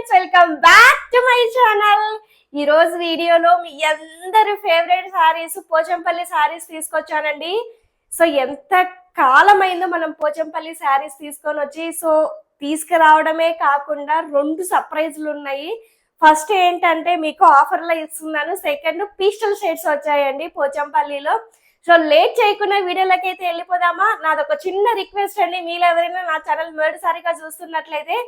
Friends welcome back to my channel ఈ రోజు వీడియోలో మీ అందరి ఫేవరెట్ సారీస్ పోచంపల్లి సారీస్ తీసుకొచ్చానండి. సో ఎంత కాలమైందో మనం పోచంపల్లి సారీస్ తీసుకొని వచ్చి సో తీసుకురావడమే కాకుండా రెండు సర్ప్రైజ్లు ఉన్నాయి. ఫస్ట్ ఏంటంటే మీకు ఆఫర్లో ఇస్తున్నాను. సెకండ్ పీస్టల్ షేడ్స్ వచ్చాయండి పోచంపల్లిలో. సో లేట్ చేయకుండా వీడియోలోకి అయితే వెళ్ళిపోదామా? నాదొక చిన్న రిక్వెస్ట్ అండి. మీరు ఎవరైనా నా ఛానల్ మొదటిసారిగా చూస్తున్నట్లయితే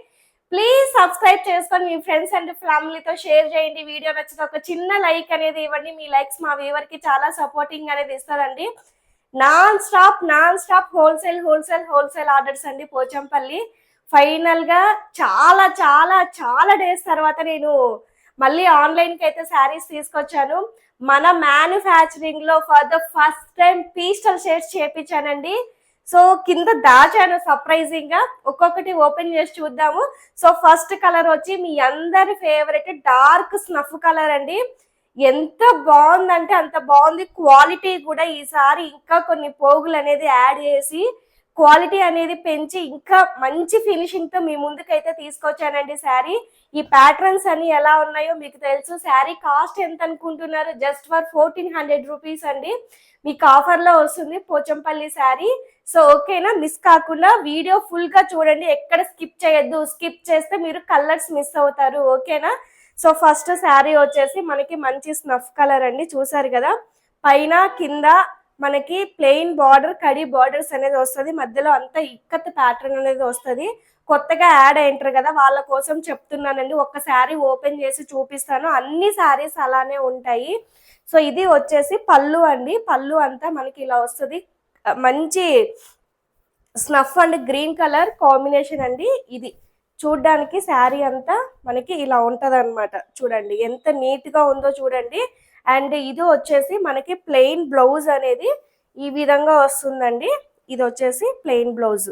ప్లీజ్ సబ్స్క్రైబ్ చేసుకొని మీ ఫ్రెండ్స్ అండ్ ఫ్యామిలీతో షేర్ చేయండి. వీడియో నచ్చితే ఒక చిన్న లైక్ అనేది ఇవ్వండి. మీ లైక్స్ మా వ్యూవర్ చాలా సపోర్టింగ్ అనేది ఇస్తుందండి. Non stop non stop wholesale wholesale wholesale orders అండి పోచంపల్లి. ఫైనల్గా చాలా చాలా చాలా డేస్ తర్వాత నేను మళ్ళీ ఆన్లైన్కి అయితే శారీస్ తీసుకొచ్చాను. మన మ్యానుఫ్యాక్చరింగ్లో for the first time pastel shades చేపించానండి. So కింద దాచాను సర్ప్రైజింగ్గా ఒక్కొక్కటి ఓపెన్ చేసి చూద్దాము. సో ఫస్ట్ కలర్ వచ్చి మీ అందరి ఫేవరెట్ డార్క్ స్నఫ్ కలర్ అండి. ఎంత బాగుందంటే అంత బాగుంది. క్వాలిటీ కూడా ఈసారి ఇంకా కొన్ని పోగులు అనేది యాడ్ చేసి క్వాలిటీ అనేది పెంచి ఇంకా మంచి ఫినిషింగ్తో మీ ముందుకైతే తీసుకొచ్చానండి శారీ. ఈ ప్యాటర్న్స్ అన్ని ఎలా ఉన్నాయో మీకు తెలుసు. శారీ కాస్ట్ ఎంత అనుకుంటున్నారు? Just for fourteen hundred rupees అండి. మీకు ఆఫర్లో వస్తుంది పోచంపల్లి శారీ. సో ఓకేనా మిస్ కాకుండా వీడియో ఫుల్గా చూడండి ఎక్కడ స్కిప్ చేయొద్దు. స్కిప్ చేస్తే మీరు కలర్స్ మిస్ అవుతారు ఓకేనా? సో ఫస్ట్ శారీ వచ్చేసి మనకి మంచి స్నఫ్ కలర్ అండి చూసారు కదా? పైన కింద మనకి ప్లెయిన్ బార్డర్ కడి బార్డర్స్ అనేది వస్తుంది. మధ్యలో అంతా ఇక్కత్ ప్యాటర్న్ అనేది వస్తుంది. కొత్తగా యాడ్ అయింటారు కదా వాళ్ళ కోసం చెప్తున్నానండి. ఒక్క శారీ ఓపెన్ చేసి చూపిస్తాను. అన్ని శారీస్ అలానే ఉంటాయి. సో ఇది వచ్చేసి పళ్ళు అండి. పళ్ళు అంతా మనకి ఇలా వస్తుంది. మంచి snuff and green colour combination అండి ఇది. చూడ్డానికి శారీ అంతా మనకి ఇలా ఉంటది చూడండి ఎంత నీట్గా ఉందో చూడండి. అండ్ ఇది వచ్చేసి మనకి ప్లెయిన్ బ్లౌజ్ అనేది ఈ విధంగా వస్తుందండి. ఇది వచ్చేసి ప్లెయిన్ బ్లౌజ్.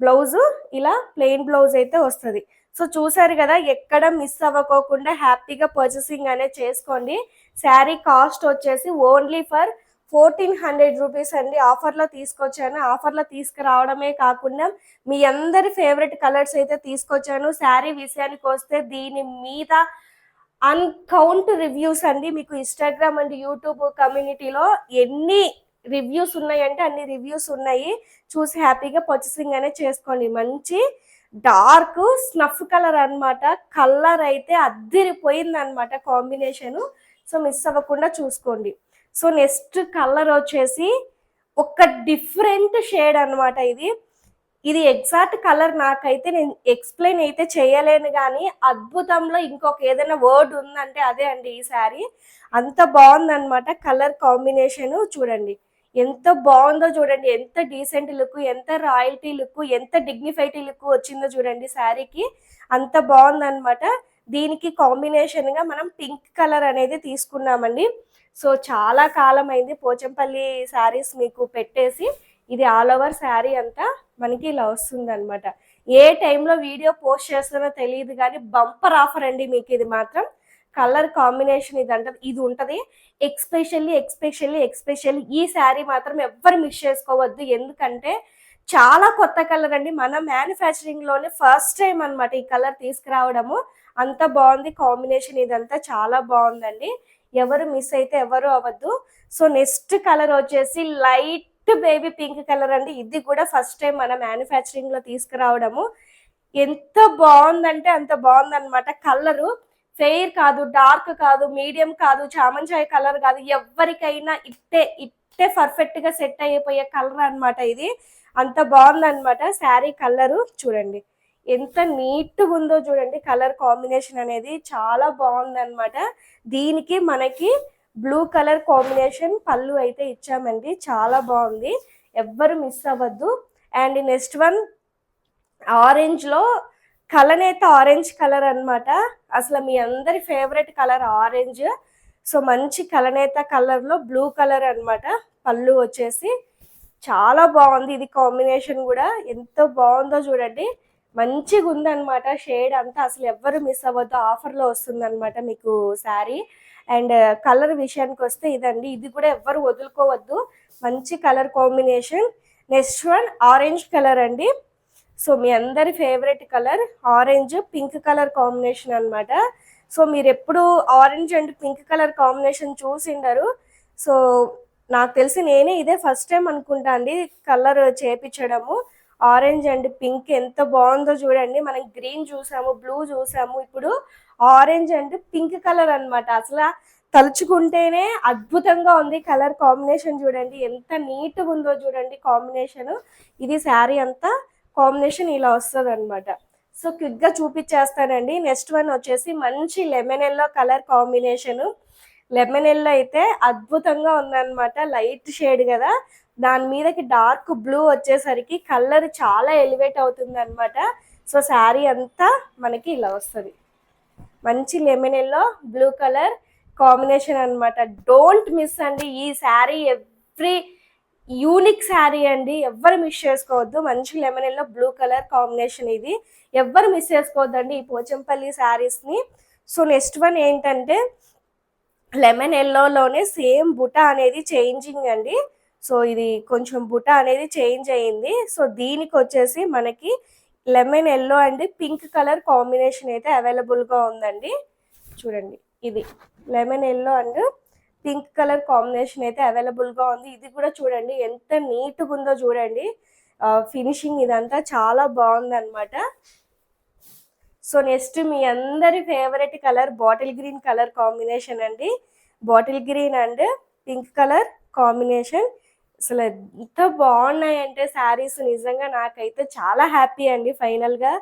బ్లౌజ్ ఇలా ప్లెయిన్ బ్లౌజ్ అయితే వస్తుంది. సో చూసారు కదా ఎక్కడ మిస్ అవ్వకోకుండా హ్యాపీగా పర్చేసింగ్ అనేది చేసుకోండి. శారీ కాస్ట్ వచ్చేసి only for fourteen hundred rupees అండి ఆఫర్లో తీసుకొచ్చాను. ఆఫర్లో తీసుకురావడమే కాకుండా మీ అందరి ఫేవరెట్ కలర్స్ అయితే తీసుకొచ్చాను. శారీ విషయానికి వస్తే దీని మీద అన్కౌంట్ రివ్యూస్ అండి. మీకు ఇన్స్టాగ్రామ్ అండ్ యూట్యూబ్ కమ్యూనిటీలో ఎన్ని రివ్యూస్ ఉన్నాయంటే అన్ని రివ్యూస్ ఉన్నాయి. చూసి హ్యాపీగా పర్చేసింగ్ అనేది చేసుకోండి. మంచి డార్క్ స్నఫ్ కలర్ అన్నమాట. కలర్ అయితే అద్దిరిపోయింది అనమాట కాంబినేషన్. సో మిస్ అవ్వకుండా చూసుకోండి. సో నెక్స్ట్ కలర్ వచ్చేసి ఒక డిఫరెంట్ షేడ్ అన్నమాట ఇది. ఇది ఎగ్జాక్ట్ కలర్ నాకైతే నేను ఎక్స్ప్లెయిన్ అయితే చేయలేను కానీ అద్భుతంలో ఇంకొక ఏదైనా వర్డ్ ఉందంటే అదే అండి ఈ శారీ. అంత బాగుందన్నమాట కలర్ కాంబినేషన్. చూడండి ఎంత బాగుందో చూడండి. ఎంత డీసెంట్ లుక్ ఎంత రాయల్టీ లుక్ ఎంత డిగ్నిఫైటీ లుక్ వచ్చిందో చూడండి శారీకి. అంత బాగుందన్నమాట. దీనికి కాంబినేషన్గా మనం పింక్ కలర్ అనేది తీసుకున్నామండి. సో చాలా కాలం అయింది పోచంపల్లి శారీస్ మీకు పెట్టేసి ఇది ఆల్ ఓవర్ శారీ అంతా మనకి ఇలా వస్తుంది అనమాట ఏ టైంలో వీడియో పోస్ట్ చేస్తానో తెలియదు కానీ బంపర్ ఆఫర్ అండి మీకు ఇది మాత్రం. కలర్ కాంబినేషన్ ఇది అంట ఇది ఉంటుంది. ఎక్స్పెషల్లీ ఎక్స్పెషల్లీ ఎక్స్పెషల్లీ ఈ శారీ మాత్రం ఎవ్వరు మిస్ చేసుకోవద్దు. ఎందుకంటే చాలా కొత్త కలర్ అండి. మన మ్యానుఫ్యాక్చరింగ్లోనే ఫస్ట్ టైం అనమాట ఈ కలర్ తీసుకురావడము. అంత బాగుంది కాంబినేషన్ ఇదంతా చాలా బాగుందండి. ఎవరు మిస్ అయితే ఎవరు అవ్వద్దు. సో నెక్స్ట్ కలర్ వచ్చేసి లైట్ బేబీ పింక్ కలర్ అండి. ఇది కూడా ఫస్ట్ టైం మన మ్యానుఫ్యాక్చరింగ్లో తీసుకురావడము. ఎంత బాగుందంటే అంత బాగుందన్నమాట కలరు. ఫెయిర్ కాదు డార్క్ కాదు మీడియం కాదు చామంచాయ కలర్ కాదు. ఎవరికైనా ఇట్టే ఇట్టే పర్ఫెక్ట్గా సెట్ అయిపోయే కలర్ అనమాట ఇది. అంత బాగుందన్నమాట శారీ కలరు. చూడండి. ఎంత నీట్గా ఉందో చూడండి కలర్ కాంబినేషన్ అనేది చాలా బాగుందన్నమాట. దీనికి మనకి బ్లూ కలర్ కాంబినేషన్ పళ్ళు అయితే ఇచ్చామండి చాలా బాగుంది. ఎవ్వరు మిస్ అవ్వద్దు. అండ్ నెక్స్ట్ వన్ ఆరెంజ్లో కలనేత ఆరెంజ్ కలర్ అనమాట అసలు మీ అందరి ఫేవరెట్ కలర్ ఆరెంజ్. సో మంచి కలనేత కలర్లో బ్లూ కలర్ అనమాట పళ్ళు వచ్చేసి చాలా బాగుంది ఇది కాంబినేషన్ కూడా. ఎంతో బాగుందో చూడండి. మంచిగా ఉందన్నమాట. షేడ్ అంతా అసలు ఎవ్వరు మిస్ అవ్వద్దు. ఆఫర్లో వస్తుందనమాట మీకు శారీ. అండ్ కలర్ విషయానికి వస్తే ఇదండి. ఇది కూడా ఎవ్వరు వదులుకోవద్దు. మంచి colour combination. Next one orange colour అండి. సో మీ అందరి favourite colour orange pink colour combination అన్నమాట. సో మీరు ఎప్పుడు orange and pink colour combination చూసిండరు. So నాకు తెలిసి నేనే ఇదే ఫస్ట్ టైం అనుకుంటా అండి కలర్ చేపించడము ఆరెంజ్ అండ్ పింక్ ఎంత బాగుందో చూడండి. మనం గ్రీన్ చూసాము బ్లూ చూసాము. ఇప్పుడు ఆరెంజ్ అండ్ పింక్ కలర్ అన్నమాట. అసలు తలుచుకుంటేనే అద్భుతంగా ఉంది కలర్ కాంబినేషన్ చూడండి. ఎంత నీట్గా ఉందో చూడండి కాంబినేషన్. ఇది శారీ అంతా కాంబినేషన్ ఇలా వస్తుంది అనమాట సో క్విక్గా చూపించేస్తానండి. నెక్స్ట్ వన్ వచ్చేసి మంచి lemon yellow colour combination. Lemon yellow అయితే అద్భుతంగా ఉందన్నమాట. లైట్ షేడ్ కదా. దాని మీదకి డార్క్ బ్లూ వచ్చేసరికి కలర్ చాలా ఎలివేట్ అవుతుంది అనమాట సో శారీ అంతా మనకి ఇలా వస్తుంది. మంచి lemon yellow blue colour combination అనమాట డోంట్ మిస్ అండి ఈ శారీ ఎవ్రీ యూనిక్ శారీ అండి. ఎవ్వరు మిస్ చేసుకోవద్దు. మంచి lemon yellow blue colour combination ఇది. ఎవ్వరు మిస్ చేసుకోవద్దండి ఈ పోచంపల్లి శారీస్ని. సో నెక్స్ట్ వన్ ఏంటంటే లెమన్ ఎల్లోలోనే సేమ్ బుట్ట అనేది చేంజింగ్ అండి. సో ఇది కొంచెం బుట్ట అనేది చేంజ్ అయ్యింది సో దీనికి వచ్చేసి మనకి lemon yellow and pink colour combination అయితే అవైలబుల్గా ఉందండి. చూడండి ఇది lemon yellow and pink colour combination అయితే అవైలబుల్గా ఉంది. ఇది కూడా చూడండి ఎంత నీట్గా ఉందో చూడండి. ఫినిషింగ్ ఇదంతా చాలా బాగుంది అనమాట సో నెక్స్ట్ మీ అందరి favourite colour bottle green colour combination అండి. Bottle green and pink colour combination. అసలు ఎంత బాగున్నాయంటే శారీస్. నిజంగా నాకైతే చాలా హ్యాపీ అండి ఫైనల్గా.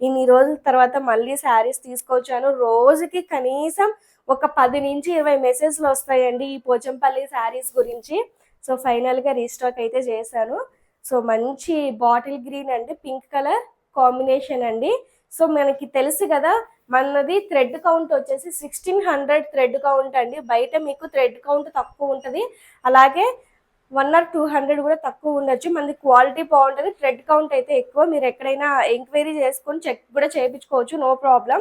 ఇన్ని రోజుల తర్వాత మళ్ళీ శారీస్ తీసుకొచ్చాను. రోజుకి కనీసం ఒక పది నుంచి ఇరవై మెసేజ్లు వస్తాయండి ఈ పోచంపల్లి శారీస్ గురించి. సో ఫైనల్గా రీస్టాక్ అయితే చేశాను. సో మంచి బాటిల్ గ్రీన్ అండి పింక్ కలర్ కాంబినేషన్ అండి. సో మనకి తెలుసు కదా మనది థ్రెడ్ కౌంట్ వచ్చేసి సిక్స్టీన్ హండ్రెడ్ థ్రెడ్ కౌంట్ అండి. బయట మీకు థ్రెడ్ కౌంట్ తక్కువ ఉంటుంది. అలాగే వన్ ఆర్ టూ హండ్రెడ్ కూడా తక్కువ ఉండొచ్చు. మనది క్వాలిటీ బాగుంటుంది థ్రెడ్ కౌంట్ అయితే ఎక్కువ. మీరు ఎక్కడైనా ఎంక్వైరీ చేసుకొని చెక్ కూడా చేయించుకోవచ్చు no problem.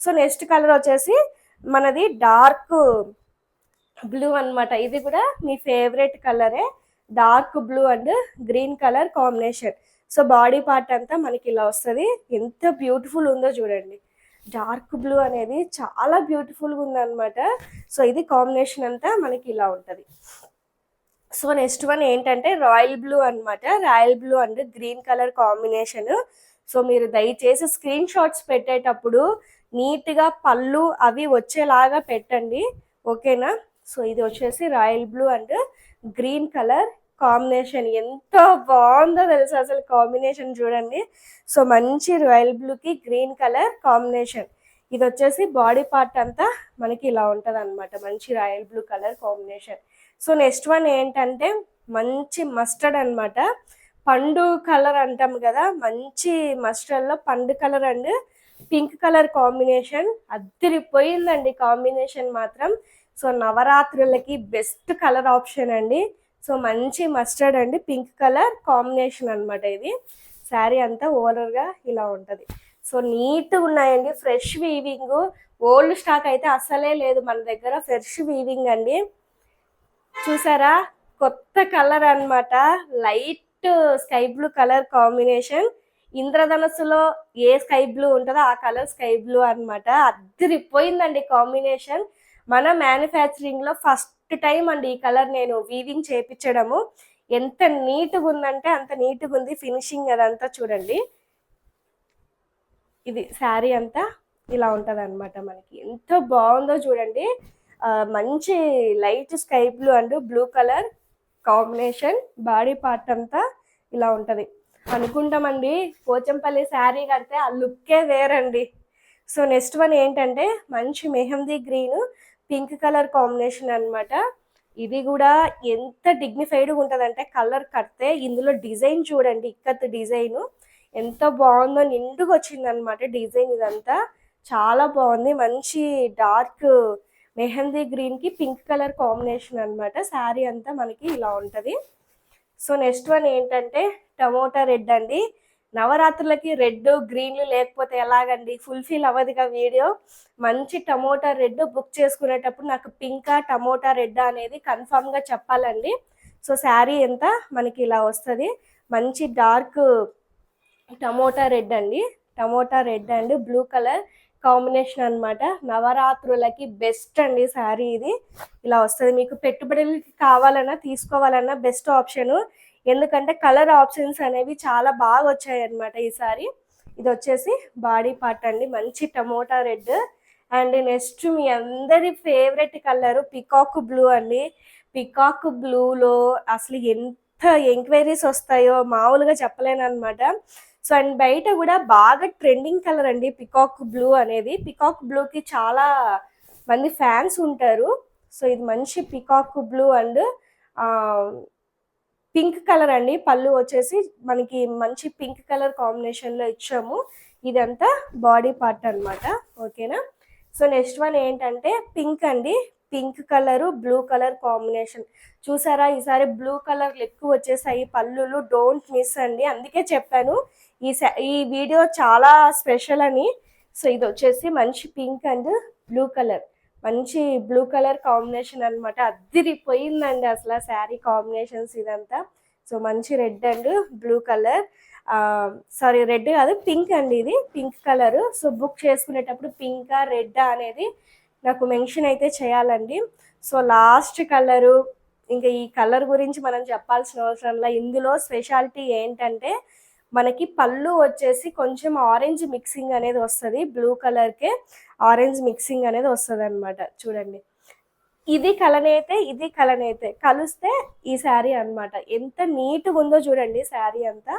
So next colour వచ్చేసి మనది డార్క్ బ్లూ అనమాట ఇది కూడా మీ ఫేవరెట్ కలరే. Dark blue and green colour combination. So body part అంతా మనకి ఇలా వస్తుంది. ఎంత బ్యూటిఫుల్ ఉందో చూడండి. డార్క్ బ్లూ అనేది చాలా బ్యూటిఫుల్గా ఉందన్నమాట. సో ఇది కాంబినేషన్ అంతా మనకి ఇలా ఉంటుంది. సో నెక్స్ట్ వన్ ఏంటంటే రాయల్ బ్లూ అనమాట royal blue and green colour combination. So మీరు దయచేసి స్క్రీన్ షాట్స్ పెట్టేటప్పుడు నీట్గా పళ్ళు అవి వచ్చేలాగా పెట్టండి. ఓకేనా? సో ఇది వచ్చేసి royal blue and green colour combination. ఎంత బాగుందో తెలుసు అసలు కాంబినేషన్ చూడండి. సో మంచి రాయల్ బ్లూకి గ్రీన్ కలర్ కాంబినేషన్. ఇది వచ్చేసి బాడీ పార్ట్ అంతా మనకి ఇలా ఉంటుంది అనమాట మంచి royal blue colour combination. So next one ఏంటంటే మంచి మస్టర్డ్ అనమాట పండు కలర్ అంటాం కదా మంచి మస్టర్డ్లో పండు colour and pink colour combination అద్దరిపోయిందండి combination మాత్రం. సో నవరాత్రులకి బెస్ట్ కలర్ ఆప్షన్ అండి. సో మంచి మస్టర్డ్ అండి పింక్ కలర్ కాంబినేషన్ అనమాట ఇది. శారీ అంతా ఓవరాల్గా ఇలా ఉంటుంది. సో నీట్గా ఉన్నాయండి ఫ్రెష్ వీవింగ్. ఓల్డ్ స్టాక్ అయితే అసలే లేదు మన దగ్గర ఫ్రెష్ వీవింగ్ అండి. చూసారా? కొత్త కలర్ అనమాట light sky blue colour combination. ఇంద్రధనస్సులో ఏ స్కై బ్లూ ఉంటుందో ఆ కలర్ స్కై బ్లూ అనమాట అద్దరిపోయిందండి కాంబినేషన్. మన మ్యానుఫ్యాక్చరింగ్లో ఫస్ట్ టైం అండి ఈ కలర్ నేను వీవింగ్ చేపించడము. ఎంత నీట్గా ఉందంటే అంత నీట్గా ఉంది ఫినిషింగ్ అదంతా చూడండి. ఇది శారీ అంతా ఇలా ఉంటుంది అనమాట మనకి. ఎంత బాగుందో చూడండి. మంచి light sky blue and blue colour combination body part అంతా ఇలా ఉంటుంది. అనుకుంటామండి పోచంపల్లి శారీ కడితే ఆ లుక్కే వేరండి. సో నెక్స్ట్ వన్ ఏంటంటే మంచి mehndi green pink colour combination అనమాట ఇది కూడా ఎంత డిగ్నిఫైడ్గా ఉంటుందంటే కలర్ కడితే ఇందులో డిజైన్ చూడండి ఇక్కత్ డిజైన్. ఎంత బాగుందో నిండుగా వచ్చింది అనమాట డిజైన్ ఇదంతా. చాలా బాగుంది మంచి డార్క్ మెహందీ గ్రీన్కి పింక్ కలర్ కాంబినేషన్ అనమాట శారీ అంతా మనకి ఇలా ఉంటుంది. సో నెక్స్ట్ వన్ ఏంటంటే టమోటా రెడ్ అండి. నవరాత్రులకి రెడ్ గ్రీన్లు లేకపోతే ఎలాగండి? ఫుల్ఫిల్ అవ్వదుగా వీడియో. మంచి టమోటా రెడ్ బుక్ చేసుకునేటప్పుడు నాకు పింకా టమోటా రెడ్ అనేది కన్ఫామ్గా చెప్పాలండి. సో శారీ ఎంత మనకి ఇలా వస్తుంది. మంచి డార్క్ టమోటా రెడ్ అండి. Tomato red and blue colour combination అనమాట నవరాత్రులకి బెస్ట్ అండి శారీ ఇది. ఇలా వస్తుంది. మీకు పెట్టుబడులకి కావాలన్నా తీసుకోవాలన్నా బెస్ట్ ఆప్షన్. ఎందుకంటే కలర్ ఆప్షన్స్ అనేవి చాలా బాగా వచ్చాయి అన్నమాట ఈసారి ఇది వచ్చేసి బాడీ పార్ట్ అండి. మంచి టమోటా రెడ్. అండ్ నెక్స్ట్ మీ అందరి ఫేవరెట్ కలర్ పికాక్ బ్లూ అండి. పికాక్ బ్లూలో అసలు ఎంత ఎంక్వైరీస్ వస్తాయో మామూలుగా చెప్పలేను అనమాట సో అండ్ బయట కూడా బాగా ట్రెండింగ్ కలర్ అండి. పికాక్ బ్లూ అనేది. పికాక్ బ్లూకి చాలా మంది ఫ్యాన్స్ ఉంటారు. సో ఇది మంచి peacock blue and pink colour అండి. పళ్ళు వచ్చేసి మనకి మంచి పింక్ కలర్ కాంబినేషన్లో ఇచ్చాము. ఇదంతా బాడీ పార్ట్ అనమాట ఓకేనా? సో నెక్స్ట్ వన్ ఏంటంటే పింక్ అండి. Pink colour blue colour combination. చూసారా? ఈసారి బ్లూ కలర్ ఎక్కువ వచ్చేసాయి. పళ్ళులు డోంట్ మిస్ అండి. అందుకే చెప్పాను. ఈ ఈ వీడియో చాలా స్పెషల్ అని. సో ఇది వచ్చేసి మంచి పింక్ అండ్ బ్లూ కలర్. మంచి బ్లూ కలర్ కాంబినేషన్ అన్నమాట. అద్దిరిపోయిందండి అసలు శారీ కాంబినేషన్స్ ఇదంతా. సో మంచి red and blue colour. Sorry red కాదు పింక్ అండి ఇది. Pink colour. సో బుక్ చేసుకునేటప్పుడు పింకా రెడ్ అనేది నాకు మెన్షన్ అయితే చేయాలండి. సో లాస్ట్ కలరు ఇంకా ఈ కలర్ గురించి మనం చెప్పాల్సిన అవసరం ఇందులో స్పెషాలిటీ ఏంటంటే మనకి పళ్ళు వచ్చేసి కొంచెం ఆరెంజ్ మిక్సింగ్ అనేది వస్తుంది. బ్లూ కలర్కే ఆరెంజ్ మిక్సింగ్ అనేది వస్తుంది అనమాట చూడండి. ఇది కలనైతే ఇది కలనైతే కలిస్తే ఈ శారీ అన్నమాట. ఎంత నీట్గా ఉందో చూడండి శారీ అంతా.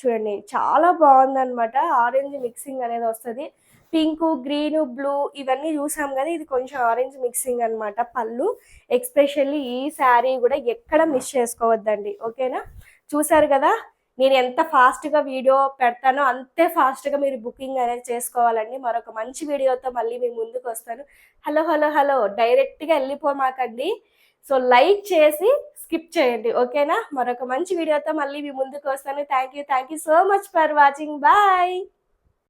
చూడండి చాలా బాగుందనమాట ఆరెంజ్ మిక్సింగ్ అనేది వస్తుంది. పింక్ గ్రీన్ బ్లూ ఇవన్నీ చూసాం కదా ఇది కొంచెం ఆరెంజ్ మిక్సింగ్ అన్నమాట పళ్ళు. ఎక్స్పెషల్లీ ఈ శారీ కూడా ఎక్కడ మిస్ చేసుకోవద్దండి. ఓకేనా చూసారు కదా? నేను ఎంత ఫాస్ట్గా వీడియో పెడతానో అంతే ఫాస్ట్గా మీరు బుకింగ్ అనేది చేసుకోవాలండి. మరొక మంచి వీడియోతో మళ్ళీ మీ ముందుకు వస్తాను. Hello hello hello. డైరెక్ట్గా వెళ్ళిపోమాకండి. సో లైక్ చేసి స్కిప్ చేయండి. ఓకేనా? మరొక మంచి వీడియోతో మళ్ళీ మీ ముందుకు వస్తాను. Thank you thank you so much for watching. Bye.